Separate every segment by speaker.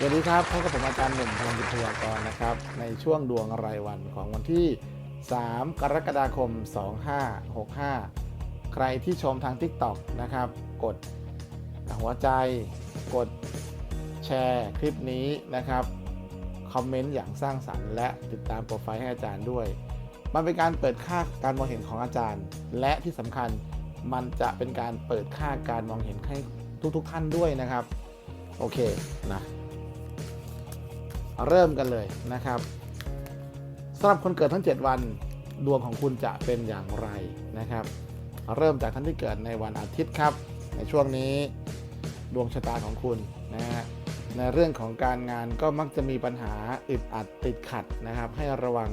Speaker 1: สวัสดีครับพบกับผมอาจารย์หนุ่มพลังวิทยากรนะครับ ในช่วงดวงรายวันของวันที่ 3 กรกฎาคม 2565 ใครที่ชมทาง TikTok นะครับ กดหัวใจ กดแชร์คลิปนี้นะครับ คอมเมนต์อย่างสร้างสรรค์และติดตามโปรไฟล์ให้อาจารย์ด้วย มันเป็นการเปิดค่าการมองเห็นของอาจารย์ และที่สำคัญมันจะเป็นการเปิดค่าการมองเห็นให้ทุกๆท่านด้วยนะครับ โอเคนะ เริ่มกันเลยนะครับสำหรับคนเกิดทั้ง 7 วันดวงของคุณจะเป็นอย่างไรนะครับ เริ่มจากท่านที่เกิดในวันอาทิตย์ครับ ในช่วงนี้ดวงชะตาของคุณนะฮะในเรื่องของการงานก็มักจะมีปัญหาอึดอัดติดขัดนะครับ ให้ระวัง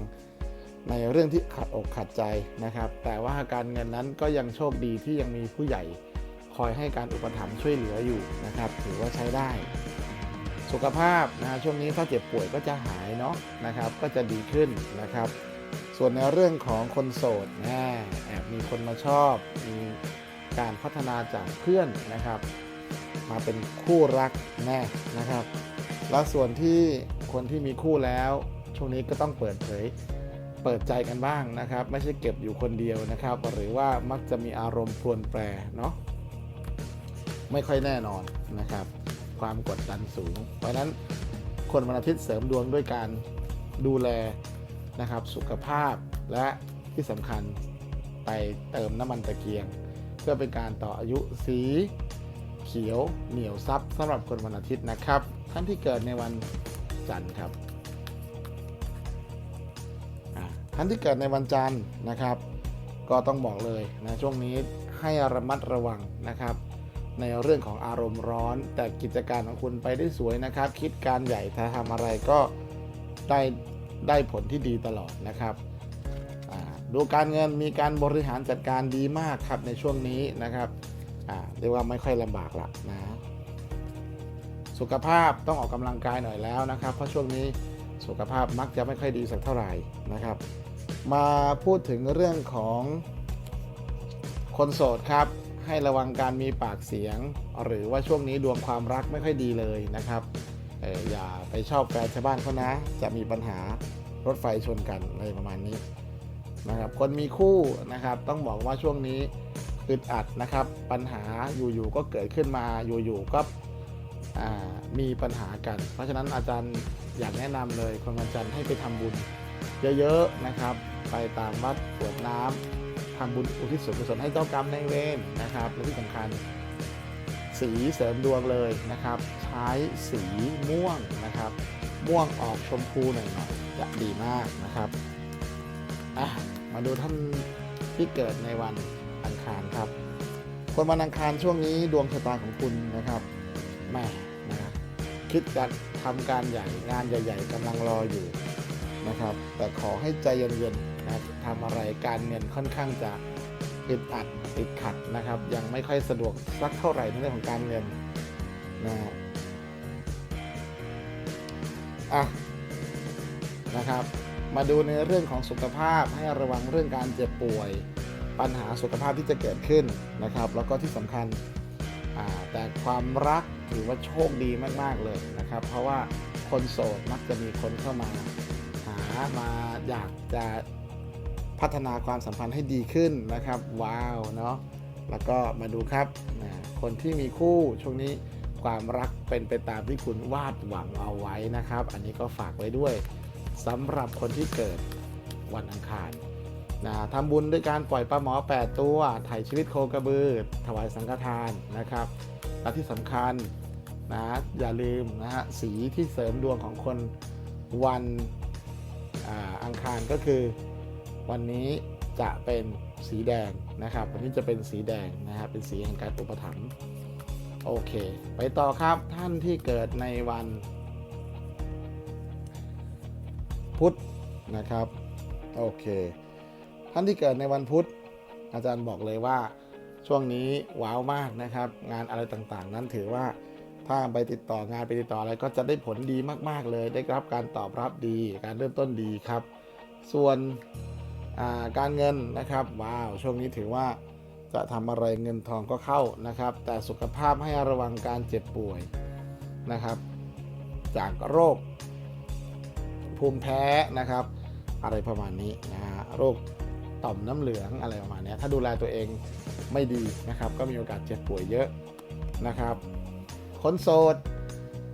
Speaker 1: ในเรื่องที่ขัดอกขัดใจนะครับ แต่ว่าการเงินนั้นก็ยังโชคดีที่ยังมีผู้ใหญ่คอยให้การอุปถัมภ์ช่วยเหลืออยู่นะครับ ถือว่าใช้ได้ สุขภาพนะช่วงนี้ถ้าเจ็บป่วยก็จะหายเนาะนะครับ ก็จะดีขึ้นนะครับ ส่วนในเรื่องของคนโสดนะแอบมีคนมาชอบ มีการพัฒนาจากเพื่อนนะครับ มาเป็นคู่รักแน่นะครับ แล้วส่วนที่คนที่มีคู่แล้ว ช่วงนี้ก็ต้องเปิดเผยเปิดใจกันบ้างนะครับ ไม่ใช่เก็บอยู่คนเดียวนะครับ หรือว่ามักจะมีอารมณ์พรวนแปรเนาะไม่ค่อยแน่นอนนะครับ ความกดดันสูง เพราะฉะนั้นคนวันอาทิตย์เสริมดวงด้วยการดูแลนะครับสุขภาพและที่สำคัญไปเติมน้ำมันตะเกียง เพื่อเป็นการต่ออายุสีเขียวเหนียวซับสำหรับคนวันอาทิตย์นะครับ ท่านที่เกิดในวันจันทร์ครับท่านที่เกิดในวันจันทร์นะครับ ก็ต้องบอกเลยนะช่วงนี้ให้ระมัดระวังนะครับ ในเรื่องของอารมณ์ร้อนแต่กิจการของคุณไปได้สวยนะครับ คิดการใหญ่ถ้าทำอะไรก็ได้ได้ผลที่ดีตลอดนะครับดูการเงินมีการบริหารจัดการดีมากครับในช่วงนี้นะครับเรียกว่าไม่ค่อยลำบากละนะสุขภาพต้องออกกำลังกายหน่อยแล้วนะครับ เพราะช่วงนี้สุขภาพมักจะไม่ค่อยดีสักเท่าไหร่นะครับ มาพูดถึงเรื่องของคนโสดครับ ให้ระวังการมีปากเสียง หรือว่าช่วงนี้ดวงความรักไม่ค่อยดีเลยนะครับอออย่าไปชอบแฟนชาวบ้านเขานะ จะมีปัญหารถไฟชนกันอะไรประมาณนี้นะครับ คนมีคู่นะครับ ต้องบอกว่าช่วงนี้อึดอัดนะครับ ปัญหาอยู่ๆก็เกิดขึ้นมาอยู่ๆก็มีปัญหากัน เพราะฉะนั้นอาจารย์อยากแนะนำเลยคนวันจันทร์ให้ไปทำบุญ เยอะๆนะครับ ไปตามวัดกวดน้ำ ทำบุญอุทิศส่วนกุศลให้เจ้ากรรมนายเวรนะครับ และที่สำคัญสีเสริมดวงเลยนะครับ ใช้สีม่วงนะครับ ม่วงออกชมพูหน่อยๆจะดีมากนะครับอะมาดูท่านที่เกิดในวันอังคารครับ คนวันอังคารช่วงนี้ดวงชะตาของคุณนะครับแม่นะค,คิดจะทำการใหญ่งานใหญ่ ๆกำลังรออยู่นะครับ แต่ขอให้ใจเย็นๆนะครับ ทำอะไรการเงินค่อนข้างจะอึดอัดติดขัดนะครับ ยังไม่ค่อยสะดวกสักเท่าไหร่ในเรื่องของการเงินนะฮะอะนะครับ มาดูในเรื่องของสุขภาพให้ระวังเรื่องการเจ็บป่วย ปัญหาสุขภาพที่จะเกิดขึ้นนะครับ แล้วก็ที่สำคัญแต่ความรักถือว่าโชคดีมาก ๆ เลยนะครับ เพราะว่าคนโสดมักจะมีคนเข้ามา หามาอยากจะ พัฒนาความสัมพันธ์ให้ดีขึ้นนะครับ ว้าวเนาะแล้วก็มาดูครับนะคนที่มีคู่ช่วงนี้ความรักเป็นไปตามที่คุณวาดหวังเอาไว้นะครับ อันนี้ก็ฝากไว้ด้วยสำหรับคนที่เกิดวันอังคารนะทำบุญด้วยการปล่อยปลาหมอ 8 ตัวถ่ายชีวิตโคกระบือ ถวายสังฆทานนะครับและที่สำคัญนะอย่าลืมนะฮะสีที่เสริมดวงของคนวันอ,อังคารก็คือ วันนี้จะเป็นสีแดงนะครับ วันนี้จะเป็นสีแดงนะครับ เป็นสีแห่งการอุปถัมภ์โอเค ไปต่อครับท่านที่เกิดในวัน พุธนะครับ โอเค ท่านที่เกิดในวันพุธ อาจารย์บอกเลยว่าช่วงนี้ว้าวมากนะครับ งานอะไรต่างๆ นั้นถือว่าถ้าไปติดต่องานไปติดต่ออะไรก็จะได้ผลดีมาก ๆ เลย ได้รับการตอบรับดี การเริ่มต้นดีครับ ส่วน การเงินนะครับว้าวช่วงนี้ถือว่าจะทำอะไรเงินทองก็เข้านะครับ แต่สุขภาพให้ระวังการเจ็บป่วยนะครับ จากโรค ภูมิแพ้นะครับ อะไรประมาณนี้นะฮะโรคต่อมน้ำเหลืองอะไรประมาณนี้ถ้าดูแลตัวเองไม่ดีนะครับ ก็มีโอกาสเจ็บป่วยเยอะนะครับคนโสด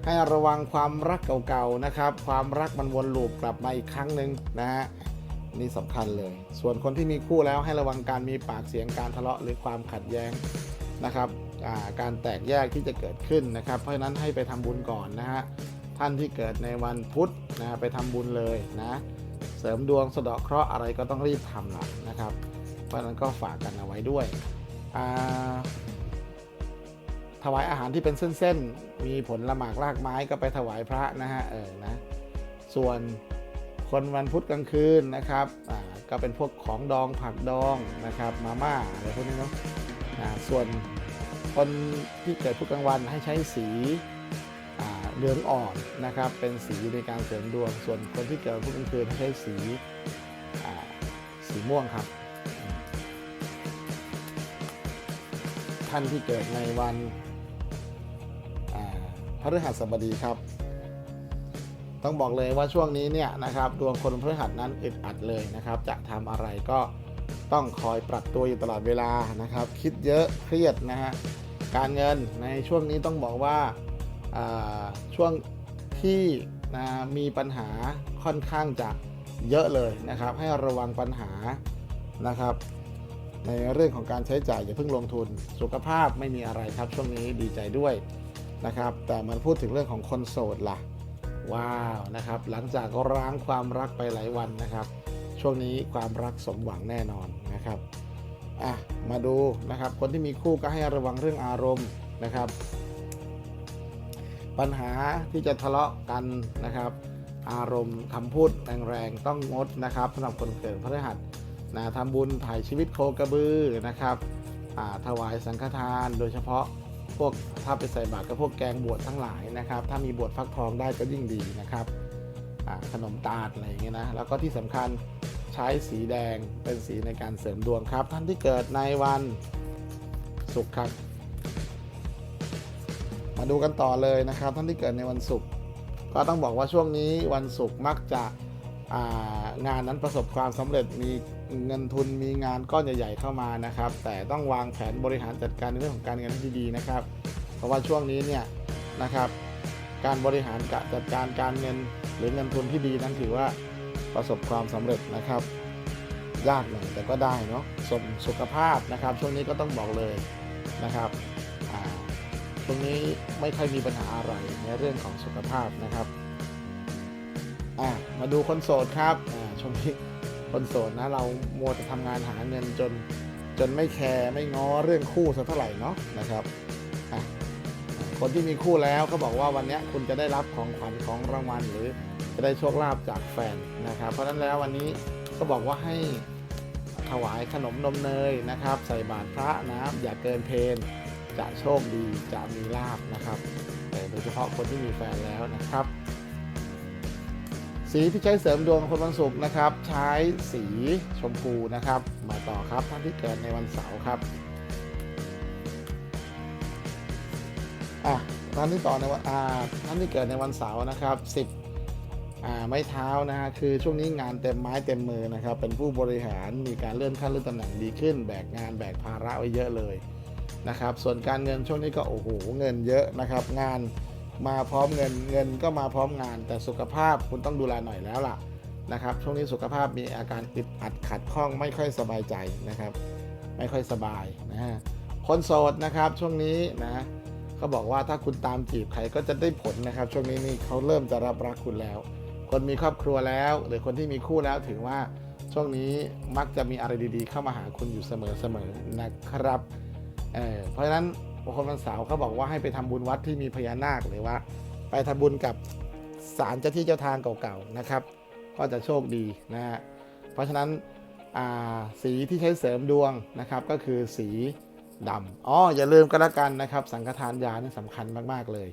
Speaker 1: ให้ระวังความรักเก่าๆนะครับ ความรักมันวนลูปกลับมาอีกครั้งหนึ่งนะฮะ นี่สำคัญเลย ส่วนคนที่มีคู่แล้วให้ระวังการมีปากเสียงการทะเลาะหรือความขัดแย้งนะครับาการแตกแยกที่จะเกิดขึ้นนะครับ เพราะฉะนั้นให้ไปทำบุญก่อนนะฮะท่านที่เกิดในวันพุธนะไปทำบุญเลยนะเสริมดวงสะเดาะเคราะห์อะไรก็ต้องรีบทำละนะครับ เพราะฉะนั้นก็ฝากกันเอาไว้ด้วยถวายอาหารที่เป็นเส้นๆ มีผลละหมากรากไม้ก็ไปถวายพระนะฮะเออนะส่วน คนวันพุธกลางคืนนะครับก็เป็นพวกของดองผักดองนะครับมาม่าอะไรพวกนี้เนาะส่วนคนที่เกิดพุธกลางวันให้ใช้สีเหลืองอ่อนนะครับ เป็นสีในการเสริมดวง ส่วนคนที่เกิดพุธกลางคืนให้ใช้สีสีม่วงครับ ท่านที่เกิดในวันพฤหัสบดีครับ ต้องบอกเลยว่าช่วงนี้เนี่ยนะครับดวงคนพฤหัสนั้นอึดอัดเลยนะครับ จะทำอะไรก็ต้องคอยปรับตัวอยู่ตลอดเวลานะครับ คิดเยอะเครียดนะฮะการเงินในช่วงนี้ต้องบอกว่าาช่วงที่นะมีปัญหาค่อนข้างจะเยอะเลยนะครับ ให้ระวังปัญหานะครับ ในเรื่องของการใช้จ่ายอย่าเพิ่งลงทุนสุขภาพไม่มีอะไรครับ ช่วงนี้ดีใจด้วยนะครับ แต่มันพูดถึงเรื่องของคนโสดล่ะ ว้าวนะครับ หลังจากร้างความรักไปหลายวันนะครับ ช่วงนี้ความรักสมหวังแน่นอนนะครับอะมาดูนะครับคนที่มีคู่ก็ให้ระวังเรื่องอารมณ์นะครับ ปัญหาที่จะทะเลาะกันนะครับ อารมณ์คำพูดแรงๆต้องงดนะครับสำหรับคนเกิดพฤหัสนะทำบุญถ่ายชีวิตโคกระบือนะครับอ่าถวายสังฆทานโดยเฉพาะ วกถ้าไปใส่บาตรกับพวกแกงบวชทั้งหลายนะครับ ถ้ามีบวชฟักทองได้ก็ยิ่งดีนะครับขนมตาลอะไรอย่างเงี้ยนะแล้วก็ที่สำคัญใช้สีแดงเป็นสีในการเสริมดวงครับ ท่านที่เกิดในวันศุกร์ครับ มาดูกันต่อเลยนะครับ ท่านที่เกิดในวันศุกร์ก็ต้องบอกว่าช่วงนี้วันศุกร์มักจะางานนั้นประสบความสำเร็จมี เงินทุนมีงานก้อนใหญ่ๆเข้ามานะครับ แต่ต้องวางแผนบริหารจัดการในเรื่องของการเงินให้ดีๆนะครับ เพราะว่าช่วงนี้เนี่ยนะครับ การบริหารกะจัดการการเงินหรือเงินทุนที่ดีนั้นถือว่าประสบความสำเร็จนะครับ ยากหน่อยแต่ก็ได้เนาะส่วนสุขภาพนะครับ ช่วงนี้ก็ต้องบอกเลยนะครับช่วงนี้ไม่ค่อยมีปัญหาอะไรในเรื่องของสุขภาพนะครับมาดูคนโสดครับช่วงนี้ คนโสดนะเรามัวแต่ทำงานหาเงินจนจนไม่แคร์ไม่ง้อเรื่องคู่สักเท่าไหร่เนาะนะครับคนที่มีคู่แล้วเขาบอกว่าวันนี้คุณจะได้รับของขวัญของรางวัลหรือจะได้โชคลาภจากแฟนนะครับ เพราะฉะนั้นแล้ววันนี้ก็บอกว่าให้ถวายขนมนมเนยนะครับ ใส่บาตรพระนะอย่าเกินเพนจะโชคดีจะมีลาบนะครับแต่โดยเฉพาะคนที่มีแฟนแล้วนะครับ สีที่ใช้เสริมดวงคนวันศุกร์นะครับ ใช้สีชมพูนะครับ มาต่อครับท่านที่เกิดในวันเสาร์ครับอะท่านที่ต่อในวันอ่าท่านที่เกิดในวันเสาร์นะครับ 10อ่าไม้เท้านะฮะคือช่วงนี้งานเต็มไม้เต็มมือนะครับ เป็นผู้บริหารมีการเลื่อนขั้นเลื่อนตำแหน่งดีขึ้น แบกงานแบกภาระไว้เยอะเลยนะครับ ส่วนการเงินช่วงนี้ก็โอ้โหเงินเยอะนะครับ งาน มาพร้อมเงินเงินก็มาพร้อมงาน แต่สุขภาพคุณต้องดูแลหน่อยแล้วล่ะนะครับ ช่วงนี้สุขภาพมีอาการอึดอัดขัดข้องไม่ค่อยสบายใจนะครับ ไม่ค่อยสบายนะฮะคนโสดนะครับช่วงนี้นะเขาบอกว่าถ้าคุณตามจีบใครก็จะได้ผลนะครับ ช่วงนี้นี่เขาเริ่มจะรับรักคุณแล้ว คนมีครอบครัวแล้ว หรือคนที่มีคู่แล้วถือว่าช่วงนี้มักจะมีอะไรดีๆ เข้ามาหาคุณอยู่เสมอๆนะครับเออเพราะฉะนั้น บางคนวันเสาร์เขาบอกว่าให้ไปทำบุญวัดที่มีพญานาคหรือว่า ไปทำบุญกับศาลเจ้าที่เจ้าทางเก่าๆนะครับ ก็จะโชคดีนะฮะเพราะฉะนั้นสีที่ใช้เสริมดวงนะครับก็คือสีดำอ๋ออย่าลืมก็แล้วกันนะครับ สังฆทานยานี่สำคัญมากๆเลย